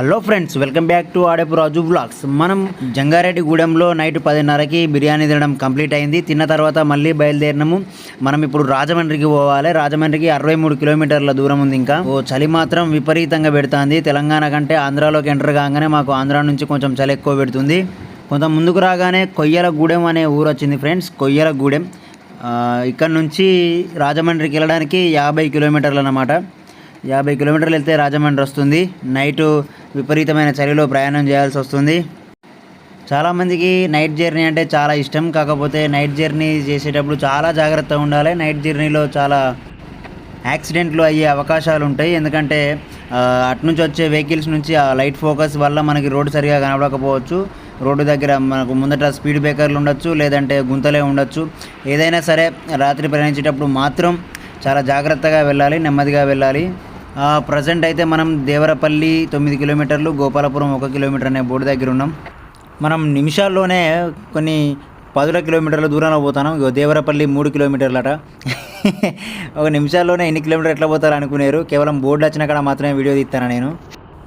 Hello friends welcome back to Adepu Raju blogs మనం జంగారెడ్డిగూడెంలో night పదిన్నరకి biryani తినడం కంప్లీట్ అయింది. తిన్న తర్వాత మళ్ళీ బయలుదేరినాము. మనం ఇప్పుడు రాజమండ్రికి పోవాలి. రాజమండ్రికి అరవై మూడు కిలోమీటర్ల దూరం ఉంది ఇంకా. ఓ చలి మాత్రం విపరీతంగా పెడుతుంది. తెలంగాణ కంటే ఆంధ్రాలోకి ఎంటర్ కాగానే మాకు ఆంధ్ర నుంచి కొంచెం చలి ఎక్కువ పెడుతుంది. కొంత ముందుకు రాగానే కొయ్యలగూడెం అనే ఊరు వచ్చింది ఫ్రెండ్స్. కొయ్యలగూడెం. ఇక్కడ నుంచి రాజమండ్రికి వెళ్ళడానికి యాభై కిలోమీటర్లు అన్నమాట యాభై కిలోమీటర్లు వెళ్తే రాజమండ్రి వస్తుంది. నైటు విపరీతమైన చలిలో ప్రయాణం చేయాల్సి వస్తుంది. చాలామందికి నైట్ జర్నీ అంటే చాలా ఇష్టం. కాకపోతే నైట్ జర్నీ చేసేటప్పుడు చాలా జాగ్రత్తగా ఉండాలి. నైట్ జర్నీలో చాలా యాక్సిడెంట్లు అయ్యే అవకాశాలు ఉంటాయి. ఎందుకంటే అటు నుంచి వచ్చే వెహికల్స్ నుంచి ఆ లైట్ ఫోకస్ వల్ల మనకి రోడ్డు సరిగా కనబడకపోవచ్చు. రోడ్డు దగ్గర మనకు ముందట స్పీడ్ బ్రేకర్లు ఉండొచ్చు లేదంటే గుంతలే ఉండొచ్చు. ఏదైనా సరే రాత్రి ప్రయాణించేటప్పుడు మాత్రం చాలా జాగ్రత్తగా వెళ్ళాలి నెమ్మదిగా వెళ్ళాలి. ప్రజెంట్ అయితే మనం దేవరపల్లి తొమ్మిది కిలోమీటర్లు గోపాలపురం ఒక కిలోమీటర్ అనే బోర్డు దగ్గర ఉన్నాం. మనం నిమిషాల్లోనే కొన్ని పదుల కిలోమీటర్ల దూరంలో పోతాను ఇగో దేవరపల్లి మూడు కిలోమీటర్లట. ఒక నిమిషాల్లోనే ఎన్ని కిలోమీటర్లు ఎట్లా పోతారు అనుకునేరు. కేవలం బోర్డు వచ్చిన కాడ మాత్రమే వీడియో తీస్తాను నేను.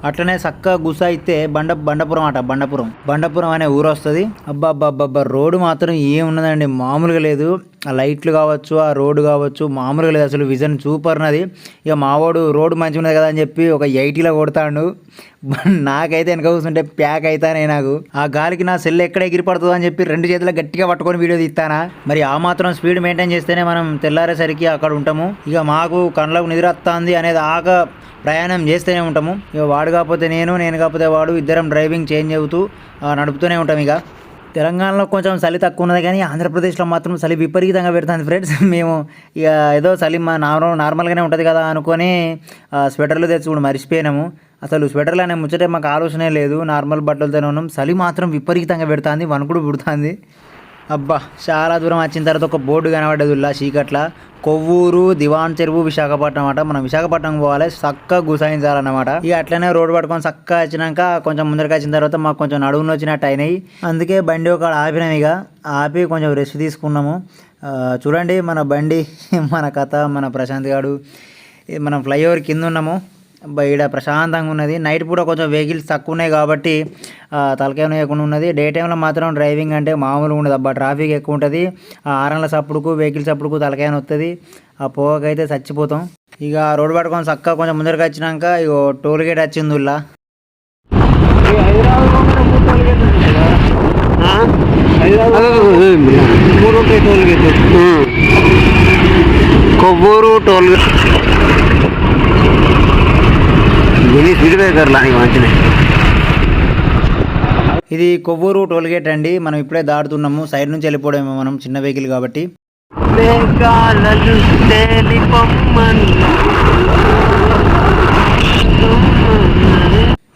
అట్లనే చక్క గుస అయితే బండ బండపురం అట బండపురం. బండపురం అనే ఊరు వస్తుంది. అబ్బా అబ్బా అబ్బా అబ్బా రోడ్డు మాత్రం ఏమున్నదండి మామూలుగా లేదు. ఆ లైట్లు కావచ్చు ఆ రోడ్డు కావచ్చు మామూలుగా లేదు అసలు విజన్ సూపర్ ఉన్నది ఇక మావాడు రోడ్డు మంచిగా ఉన్నది కదా అని చెప్పి ఒక ఎయిటీలో కొడతాడు. నాకైతే వెనక కూర్చుంటే ప్యాక్ అవుతానే నాకు. ఆ గాలికి నా సెల్ ఎక్కడ ఎగిరిపడుతుందో అని చెప్పి రెండు చేతులు గట్టిగా పట్టుకొని వీడియో తీస్తానా? మరి ఆ మాత్రం స్పీడ్ మెయింటైన్ చేస్తేనే మనం తెల్లారేసరికి అక్కడ ఉంటాము. ఇక మాకు కళ్ళకు నిద్ర వస్తుంది అనేది ఆక ప్రయాణం చేస్తూనే ఉంటాము. ఇక వాడు కాకపోతే నేను నేను కాకపోతే వాడు ఇద్దరం డ్రైవింగ్ చేంజ్ అవుతూ నడుపుతూనే ఉంటాం ఇక. తెలంగాణలో కొంచెం చలి తక్కువ ఉన్నది కానీ ఆంధ్రప్రదేశ్లో మాత్రం చలి విపరీతంగా పెడుతుంది ఫ్రెండ్స్. మేము ఇక ఏదో చలి మా నార్మల్ నార్మల్గానే ఉంటుంది కదా అనుకొని స్వెటర్లు తెచ్చి కూడా మర్చిపోయినాము. అసలు స్వెటర్లు అనే ముచ్చటే మాకు ఆలోచనే లేదు. నార్మల్ బట్టలతోనే ఉన్నాం. చలి మాత్రం విపరీతంగా పెడుతుంది వణుకుడు పుడుతుంది. అబ్బా చాలా దూరం వచ్చిన తర్వాత ఒక బోర్డు కనబడ్డది ఉల్లా చీకట్ల. కొవ్వూరు దివాన్ చెరువు విశాఖపట్నం అనమాట మనం విశాఖపట్నం పోవాలి చక్కగా గుసాయించాలన్నమాట ఇక అట్లనే రోడ్డు పట్టుకొని చక్కగా వచ్చినాక కొంచెం ముందరికి వచ్చిన తర్వాత మాకు కొంచెం నడువులు వచ్చినట్టు అయినాయి. అందుకే బండి ఒక ఆపినాం ఇక. ఆపి కొంచెం రెస్ట్ తీసుకున్నాము. చూడండి మన బండి మన కథ మన ప్రశాంత్ గాడు. మనం ఫ్లైఓవర్ కింద ఉన్నాము. బయట ప్రశాంతంగా ఉన్నది. నైట్ పూట కొంచెం వెహికల్స్ తక్కువ ఉన్నాయి కాబట్టి తలకాయ లేకుండా ఉన్నది. డే టైంలో మాత్రం డ్రైవింగ్ అంటే మామూలుగా ఉండదు అబ్బా. ట్రాఫిక్ ఎక్కువ ఉంటుంది. ఆ ఆరంల సప్పుడుకు వెహికల్స్ అప్పుడుకు తలకాయ వస్తుంది ఆ పోగకైతే చచ్చిపోతాం. ఇక రోడ్డు పట్టుకొని చక్కగా కొంచెం ముందరికి వచ్చినాక ఇగో టోల్ గేట్ వచ్చింది ఉల్లా ఉంటాయి toll gate Kovvur speed breaker లానికి మంచిది ఇది కొవ్వూరు టోల్ గేట్ అండి. మనం ఇప్పుడే దాటుతున్నాము. సైడ్ నుంచి వెళ్ళిపోవడమేమో మనం చిన్న వెహికల్ కాబట్టి.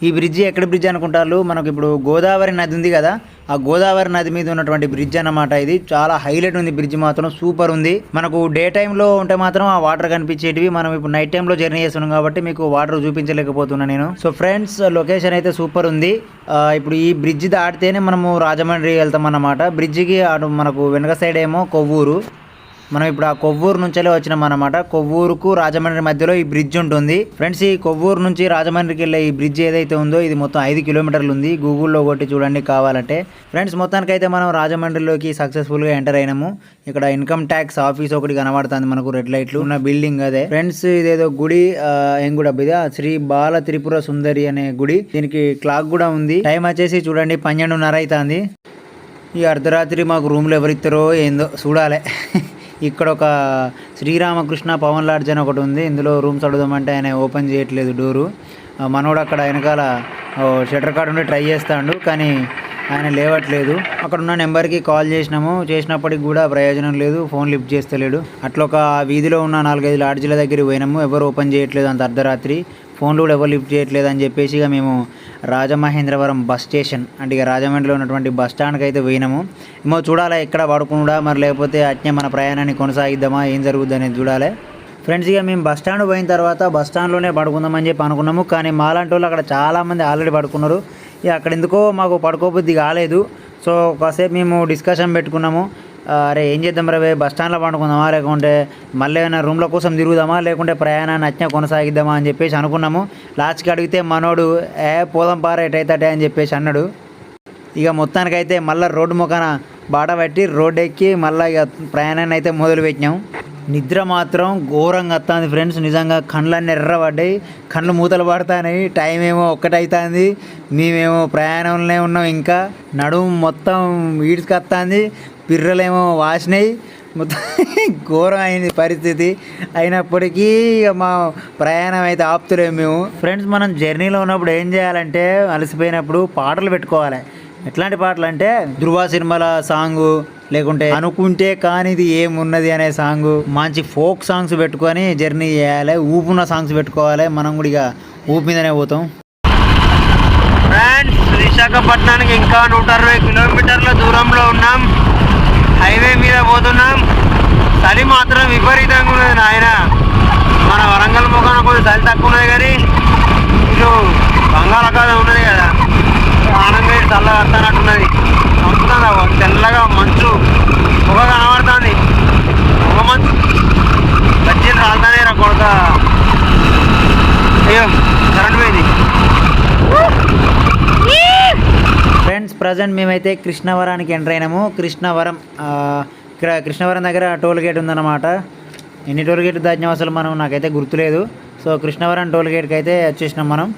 ఈ బ్రిడ్జి ఎక్కడ బ్రిడ్జ్ అనుకుంటారు? మనకు ఇప్పుడు గోదావరి నది ఉంది కదా. ఆ గోదావరి నది మీద ఉన్నటువంటి బ్రిడ్జ్ అన్నమాట ఇది. చాలా హైలైట్ ఉంది బ్రిడ్జ్ మాత్రం. సూపర్ ఉంది. మనకు డే టైంలో ఉంటే మాత్రం ఆ వాటర్ కనిపించేటివి మనం ఇప్పుడు నైట్ టైంలో జర్నీ చేస్తున్నాం కాబట్టి మీకు వాటర్ చూపించలేకపోతున్నా నేను. సో ఫ్రెండ్స్ లొకేషన్ అయితే సూపర్ ఉంది. ఇప్పుడు ఈ బ్రిడ్జ్ దాటితేనే మనము రాజమండ్రి వెళ్తాం అన్నమాట. బ్రిడ్జికి అటు మనకు వెనక సైడ్ ఏమో కొవ్వూరు. మనం ఇప్పుడు ఆ కొవ్వూరు నుంచే వచ్చినాం అనమాట కొవ్వూరుకు రాజమండ్రి మధ్యలో ఈ బ్రిడ్జ్ ఉంటుంది. ఫ్రెండ్స్ ఈ కొవ్వూరు నుంచి రాజమండ్రికి వెళ్ళే ఈ బ్రిడ్జ్ ఏదైతే ఉందో ఇది మొత్తం ఐదు కిలోమీటర్లు ఉంది. గూగుల్లో కొట్టి చూడండి కావాలంటే. ఫ్రెండ్స్ మొత్తానికి అయితే మనం రాజమండ్రిలోకి సక్సెస్ఫుల్గా ఎంటర్ అయినాము. ఇక్కడ ఇన్కమ్ ట్యాక్స్ ఆఫీస్ ఒకటి కనబడుతుంది మనకు రెడ్ లైట్లు ఉన్న బిల్డింగ్ అదే. ఫ్రెండ్స్ ఇదేదో గుడి ఏం గుడి అబ్బా శ్రీ బాల త్రిపుర సుందరి అనే గుడి. దీనికి క్లాక్ కూడా ఉంది. టైం వచ్చేసి చూడండి పన్నెండున్నర అవుతుంది ఈ అర్ధరాత్రి మాకు రూమ్లో ఎవరిస్తారో ఏందో చూడాలి. ఇక్కడ ఒక శ్రీరామకృష్ణ పవన్ లాడ్జ్ అని ఒకటి ఉంది ఇందులో రూమ్స్ అడుగుదామంటే ఆయన ఓపెన్ చేయట్లేదు డోరు. మనోడు అక్కడ వెనకాల షటర్ కార్డ్ ఉండి ట్రై చేస్తాడు కానీ ఆయన లేవట్లేదు. అక్కడ ఉన్న నెంబర్కి కాల్ చేసినాము. చేసినప్పటికి కూడా ప్రయోజనం లేదు. ఫోన్ లిఫ్ట్ చేస్తలేడు. అట్లా ఒక వీధిలో ఉన్న నాలుగైదు లాడ్జ్ల దగ్గరికి పోయినాము. ఎవరు ఓపెన్ చేయట్లేదు అంత అర్ధరాత్రి. ఫోన్లు కూడా ఎవరు లిఫ్ట్ చేయట్లేదు అని చెప్పేసి ఇక మేము రాజమహేంద్రవరం బస్ స్టేషన్. అంటే ఇక రాజమండ్రిలో ఉన్నటువంటి బస్ స్టాండ్కి అయితే పోయినాము. ఏమో చూడాలా ఎక్కడ పడుకుండా మరి లేకపోతే అట్నే మన ప్రయాణాన్ని కొనసాగిద్దామా ఏం జరుగుద్ది అనేది చూడాలి. ఫ్రెండ్స్ ఇక మేము బస్ స్టాండ్ పోయిన తర్వాత బస్ స్టాండ్లోనే పడుకుందామని చెప్పి అనుకున్నాము. కానీ మాలాంటి వాళ్ళు అక్కడ చాలామంది ఆల్రెడీ పడుకున్నారు. ఇక అక్కడ ఎందుకో మాకు పడుకోబుద్ధి కాలేదు. సో కాసేపు మేము డిస్కషన్ పెట్టుకున్నాము. అరే ఏం చేద్దాం రవే బస్ స్టాండ్లో పండుకుందామా? లేకుంటే మళ్ళీ ఏమైనా రూమ్ల కోసం తిరుగుదామా? లేకుంటే ప్రయాణాన్ని నచ్చిన కొనసాగిద్దామా అని చెప్పేసి అనుకున్నాము. లాస్ట్కి అడిగితే మనోడు ఏ పోదాం పారా ఎటైతే అని చెప్పేసి అన్నాడు. ఇక మొత్తానికైతే మళ్ళీ రోడ్డు ముఖాన బాట పట్టి రోడ్డు ఎక్కి మళ్ళీ ఇక ప్రయాణాన్ని అయితే మొదలు పెట్టినాం నిద్ర మాత్రం ఘోరంగా వస్తుంది ఫ్రెండ్స్. నిజంగా కళ్ళన్నీ ఎర్రబడ్డాయి. కళ్ళు మూతలు పడతాయి టైం ఏమో ఒక్కటవుతుంది మేమేమో ప్రయాణంలోనే ఉన్నాం ఇంకా. నడుము మొత్తం ఈడ్చుకొస్తుంది పిర్రలేమో వాసినాయి. మొత్తం ఘోరం అయింది పరిస్థితి. అయినప్పటికీ ఇక మా ప్రయాణం అయితే ఆపుతులేము మేము. ఫ్రెండ్స్ మనం జర్నీలో ఉన్నప్పుడు ఏం చేయాలంటే అలసిపోయినప్పుడు పాటలు పెట్టుకోవాలి. ఎట్లాంటి పాటలు అంటే ధృవ సినిమాల సాంగ్ లేకుంటే అనుకుంటే కానిది ఏమున్నది అనే సాంగ్. మంచి ఫోక్ సాంగ్స్ పెట్టుకొని జర్నీ చేయాలి. ఊపున్న సాంగ్స్ పెట్టుకోవాలి. మనం కూడా ఇక ఊపు మీదనే పోతాం. ఫ్రెండ్స్ విశాఖపట్నానికి ఇంకా నూట అరవై కిలోమీటర్ల దూరంలో ఉన్నాం. హైవే మీద పోతున్నాం. చలి మాత్రం విపరీతంగా ఉన్నది నాయన. మన వరంగల్ ముఖాన కొంచెం చలి తక్కువ ఉన్నది కానీ ఇటు బంగాళాఖాతం ఉన్నది కదా. ఆనందం చల్లగా వస్తానట్టున్నది వస్తుందా తెల్లగా మంచు. పొగ కనబడుతుంది. పొగ మంచు. బజ్జీలు రాలుతానే రా కొడతా. అయ్యో కరెంట్ పోయింది ఫ్రెండ్స్ ప్రజెంట్ మేమైతే కృష్ణవరానికి ఎంటర్ అయినాము. కృష్ణవరం ఇక్కడ కృష్ణవరం దగ్గర టోల్ గేట్ ఉందన్నమాట. ఎన్ని టోల్ గేట్ దాటినాం అసలు మనం నాకైతే గుర్తులేదు. సో కృష్ణవరం టోల్ గేట్కి అయితే వచ్చేసినాం మనం.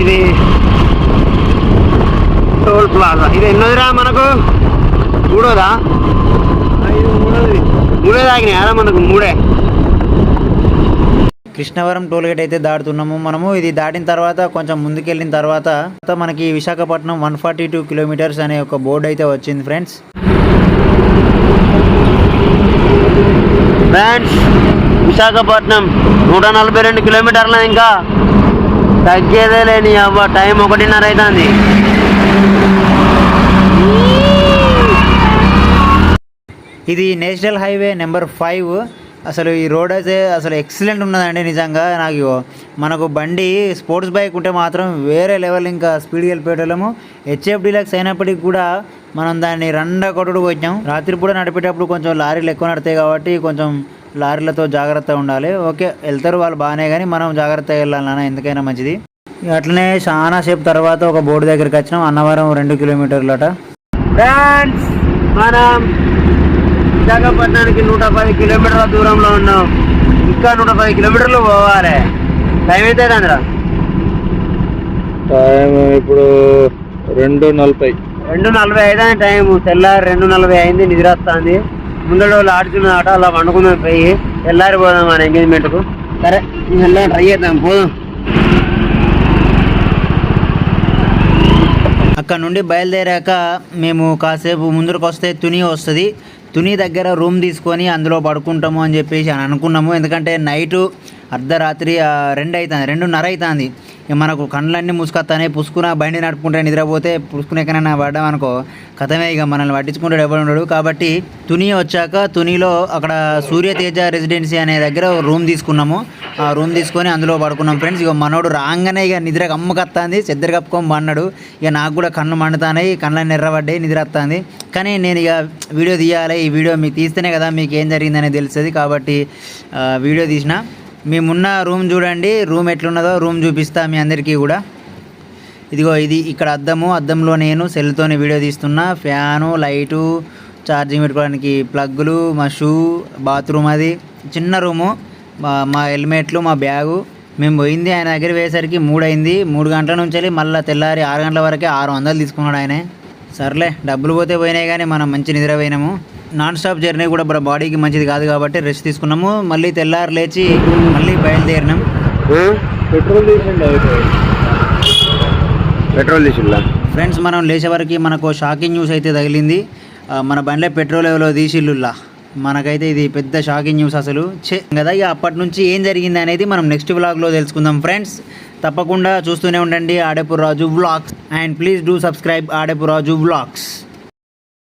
ఇది టోల్ ప్లాజా. ఇది ఎన్నోదిరా మనకు? మూడోదా? మూడే తాగినాయారా మనకు మూడే. కృష్ణవరం టోల్ గేట్ అయితే దాటుతున్నాము. మనము ఇది దాటిన తర్వాత కొంచెం ముందుకెళ్ళిన తర్వాత మనకి Visakhapatnam one forty two kilometers అనే ఒక బోర్డు అయితే వచ్చింది ఫ్రెండ్స్. ఫ్రెండ్స్ విశాఖపట్నం నూట నలభై రెండు కిలోమీటర్లు ఇంకా తగ్గేదే లేని అవ్వ టైం ఒకటిన్నర అవుతుంది ఇది నేషనల్ హైవే నెంబర్ ఫైవ్. అసలు ఈ రోడ్ అయితే అసలు ఎక్సలెంట్ ఉన్నదండి నిజంగా. నాకు మనకు బండి స్పోర్ట్స్ బైక్ ఉంటే మాత్రం వేరే లెవెల్ ఇంకా స్పీడ్కి వెళ్ళిపోయేటోళ్ళము. హెచ్ఎఫ్ డీలక్స్ అయినప్పటికి కూడా మనం దాన్ని రెండ కొట్టుడు పోయినాం. రాత్రిపూట నడిపేటప్పుడు కొంచెం లారీలు ఎక్కువ నడతాయి కాబట్టి కొంచెం లారీలతో జాగ్రత్త ఉండాలి. ఓకే వెళ్తారు వాళ్ళు బాగానే కానీ మనం జాగ్రత్తగా వెళ్ళాలి ఎందుకైనా మంచిది. అట్లనే చాలా సేపు తర్వాత ఒక బోర్డు దగ్గరికి వచ్చినాం. అన్నవరం రెండు కిలోమీటర్లట. ఫ్రెండ్స్ మనం విశాఖపట్నానికి నూట పది కిలోమీటర్ల దూరంలో ఉన్నాం. ఇంకా నూట పది కిలోమీటర్లు పోవాలి. టైం అయితే అందరా టైం ఇప్పుడు రెండు నలభై. రెండు నలభై ఐదు అని టైం తెల్లారి రెండు నలభై అయింది నిద్ర వస్తుంది. ముందర వాళ్ళు ఆడుతున్న ఆట అలా వండుకుందాం పోయి తెల్లారి పోదాం మన ఎంగేజ్మెంట్కు సరే వెళ్ళాం ట్రై చేద్దాం పోదాం. అక్కడ నుండి బయలుదేరాక మేము కాసేపు ముందరకు వస్తే తుని వస్తుంది. తుని దగ్గర రూమ్ తీసుకొని అందులో పడుకుంటాము అని చెప్పేసి అని అనుకున్నాము. ఎందుకంటే నైటు అర్ధరాత్రి ఆ, రెండు అవుతుంది రెండున్నర అవుతుంది ఇక మనకు కళ్ళన్నీ మూసుకొస్తానే పుసుకున బండి నడుపుకుంటే నిద్రపోతే పుసుకునే ఎక్కడైనా పడ్డాం అనుకో కథమే ఇక మనల్ని పట్టించుకుంటాడు ఎవరు ఉండడు. కాబట్టి తుని వచ్చాక తునిలో అక్కడ సూర్యతేజ రెసిడెన్సీ అనే దగ్గర రూమ్ తీసుకున్నాము. ఆ రూమ్ తీసుకొని అందులో పడుకున్నాం. ఫ్రెండ్స్ ఇక మనోడు రాగానే ఇక నిద్ర కమ్ముకత్తాంది చెద్దరు కప్పుకొని పన్నాడు. ఇక నాకు కూడా కన్ను మండుతాయి కళ్ళని ఎర్రబడ్డాయి నిద్ర వస్తుంది కానీ నేను ఇక వీడియో తీయాలి ఈ వీడియో మీకు తీస్తేనే కదా మీకు ఏం జరిగిందనే తెలుస్తుంది. కాబట్టి వీడియో తీసిన మేమున్న రూమ్ చూడండి రూమ్ ఎట్లున్నదో రూమ్ చూపిస్తా మీ అందరికీ కూడా. ఇదిగో ఇది ఇక్కడ అద్దము అద్దంలో నేను సెల్తోనే వీడియో తీస్తున్నా. ఫ్యాను లైటు ఛార్జింగ్ పెట్టుకోవడానికి ప్లగ్గులు మా షూ బాత్రూమ్ అది. చిన్న రూము మా మా హెల్మెట్లు మా బ్యాగు. మేము పోయింది ఆయన దగ్గర పోయేసరికి మూడు అయింది మూడు గంటల నుంచి వెళ్ళి మళ్ళీ తెల్లారి ఆరు గంటల వరకే ఆరు వందలు తీసుకున్నాడు ఆయనే. సర్లే డబ్బులు పోతే పోయినాయి కానీ మనం మంచి నిద్రపోయినాము నాన్ స్టాప్ జర్నీ కూడా మన బాడీకి మంచిది కాదు కాబట్టి రెస్ట్ తీసుకున్నాము. మళ్ళీ తెల్లారి లేచి మళ్ళీ బయలుదేరినాం. పెట్రోల్ పెట్రోల్ ఫ్రెండ్స్ మనం లేచే వరకు మనకు షాకింగ్ న్యూస్ అయితే తగిలింది. మన బండిలో పెట్రోల్ ఎవరో తీసిల్లుల్లా మనకైతే ఇది పెద్ద షాకింగ్ న్యూస్ అసలు. ఛే కదా ఇక అప్పటి నుంచి ఏం జరిగింది అనేది మనం నెక్స్ట్ వ్లాగ్లో తెలుసుకుందాం ఫ్రెండ్స్. తప్పకుండా చూస్తూనే ఉండండి Adepu Raju vlogs and please do subscribe Adepu Raju vlogs